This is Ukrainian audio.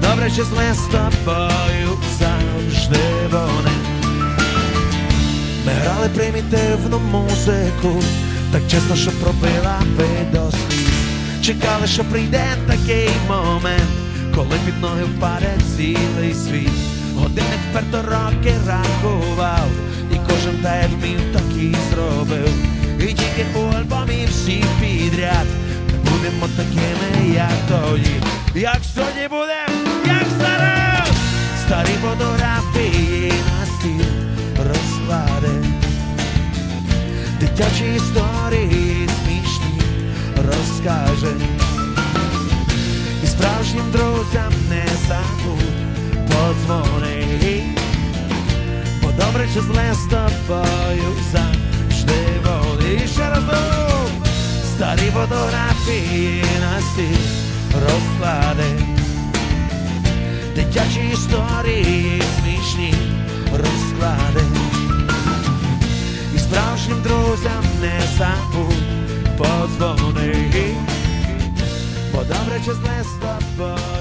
Бо добре зле з тобою завжди вони. Ми грали примітивну музику, так чесно, що пробила би до сліз. Чекали, що прийде такий момент, коли під ноги впаде цілий світ. Годинник вперто роки рахував, і кожен як вмів, і зробив. І тільки у альбомі всі підряд будемо такими, як тоді. Як сьогодні старі фотографії на стіл розклади. Дитячі історії смішні розкаже. І справжнім друзям не забудь подзвони. Бо добре чи зле з тобою завжди вони. Ще разом старі фотографії на стіл розклади дитячі історії, смішні розклади. І справжнім друзям не забудь подзвони, бо добре чи зле з тобою.